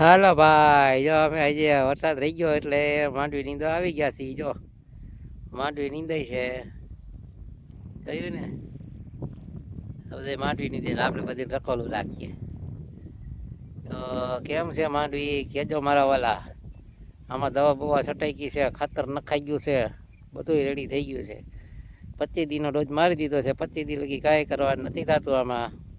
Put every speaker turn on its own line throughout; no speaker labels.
હાલો ભાઈ, જો અમે આજે વરસાદ રહી ગયો એટલે માંડવી નીંદો આવી ગયા છીએ, જો. માંડવી નીંદાય છે. જોયું ને? હવે માંડવી નીંદે આપણે બધી રખોલું રાખીએ. તો કેમ છે માંડવી? કેજો મારા વાલા. આમાં દવા બવા છટાઈ ગઈ છે, ખાતર નખાઈ ગયું છે બધું રેડી થઈ ગયું છે. પચીસ દીનો ડોઝ મારી દીધો છે, પચીસ દી લગી કાંઈ કરવા નથી થતું આમાં.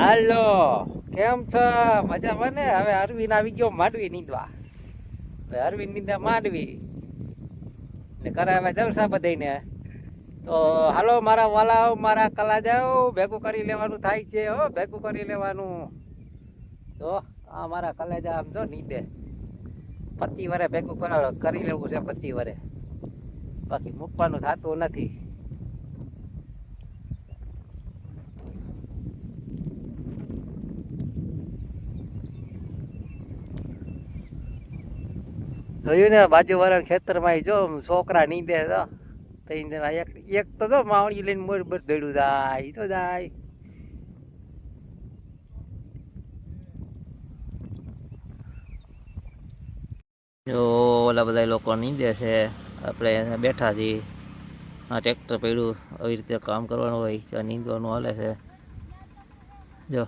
હાલો, કેમ છો? મજામાં ને હવે અરવિંદ આવી ગયો, માંડવી નીંદવા. હવે અરવિંદ નીંદા માંડવી. ને કરાવે જલસા બધાને તો હાલો, મારા વાલાઓ, મારા કલા જાઓ ભેગું કરી લેવાનું થાય છે, હો, ભેગું કરી લેવાનું. તો આ મારા કલેજા આમ જો નીંદે. પચી વરે ભેગું કરાવ, કરી લેવું છે પચી વરે. બાકી મૂકવાનું થતું નથી. જોયું ને બાજુવાળા ખેતરમાં જો છોકરા નીંદે તો તઈ એક એક તો જો માવણી લઈને મોર બર દડ્યું, જાય તો જાય. જો, ઓલા બધા લોકો નીંદે છે. આપણે બેઠા છીએ. આ ટ્રેક્ટર પડ્યું, આવી રીતે કામ કરવાનું હોય ત્યાં નીંદવાનું હાલે છે. જો.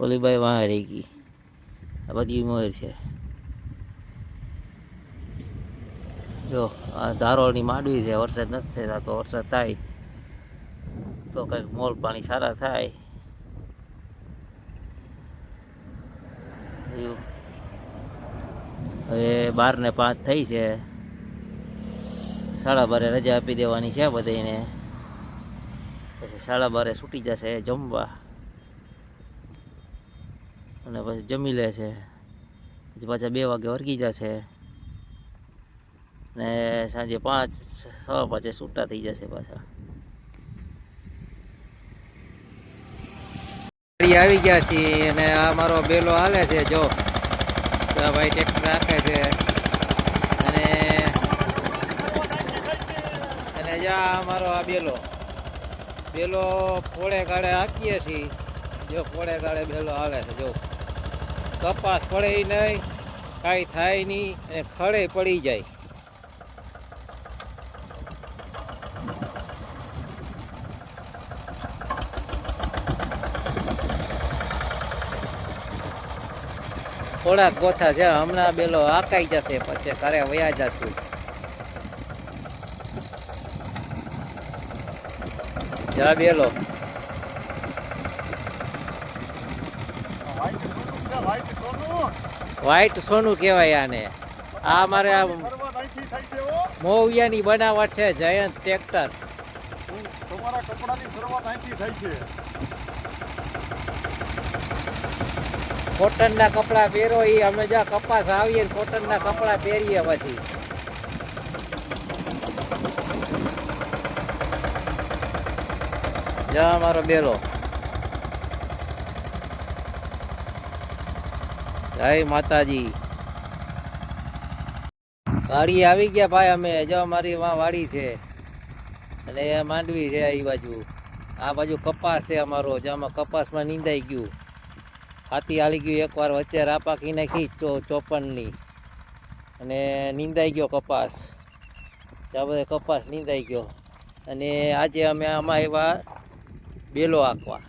ઓલી બાઈ વાહ રહી ગઈ. આ બધી મોર છે. જો, આ ધારોળની માંડવી છે, વરસાદ નથી થતો વરસાદ થાય. તો કંઈક મોલ પાણી સારા થાય. હવે બાર ને પાંચ થઈ છે. સાડા બારે રજા આપી દેવાની છે બધાને પછી સાડા બારે છૂટી જશે જમવા. અને પછી જમી લે છે. પછી પાછા બે વાગે વર્ગી જશે. ને સાંજે પાંચ, છ પાછે છૂટા થઈ જશે પાછા. આવી ગયા છીએ અને આ મારો બેલો હાલે છે, જો. ભાઈ ટ્રેક્ટર રાખે છે. અને અને જા અમારો આ બેલો. બેલો ફોડે ગાળે હાકીએ છીએ. જો ફોડે ગાળે બેલો હાલે છે, જો. કપાસ પડે નહીં કાંઈ થાય નહીં અને ખડે પડી જાય. થોડાક ગોથા છે, હમણાં બેલો આકાઈ જશે, પછી ઘરે વયા જશું. જા બેલો. વ્હાઈટ સોનું. કહેવાય આને. આ અમારે આ મોવિયાની બનાવટ છે જયંત ટ્રેક્ટર.
તમારા કપડાની શરૂઆત અહીંથી થાય છે.
કોટનના કપડાં પહેરો એ અમે જ્યાં કપાસ આવીએ ને કોટનના કપડાં પહેરીએ પછી. જા અમારો બેલો. જય માતાજી. વાડી આવી ગયા ભાઈ, અમે જો અમારી માં વાડી છે. અને એ માંડવી છે એ બાજુ. આ બાજુ કપાસ છે અમારો જેમાં કપાસમાં નીંદાઈ ગયું. હાથી હાલી ગયું એકવાર વચ્ચે રાપાકી નાખી ચો ચોપનની. અને નીંદાઈ ગયો કપાસ. ત્યાં બધે કપાસ નીંદાઈ ગયો. અને આજે અમે આમાં એવા બેલો આંકવા.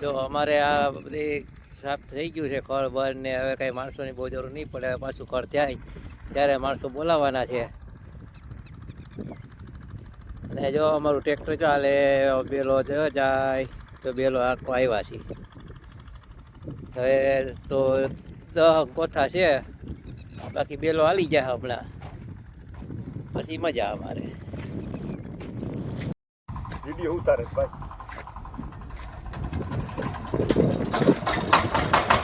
જો અમારે આ બધી સાફ થઈ ગયું છે ખળ બળ ને હવે કાંઈ માણસોની બહુ જરૂર નહીં પડે, હવે પાછું ખળ થાય ત્યારે માણસો બોલાવવાના છે. અને જો અમારું ટ્રેક્ટર ચાલે, બેલો જો જાય, તો બેલો આખો આવ્યા છે. હવે તો દહ કોથા છે, બાકી બેલો હાલી જાય હમણાં. પછી મજા અમારે.
વીડિયો ઉતારે ભાઈ. フフフ。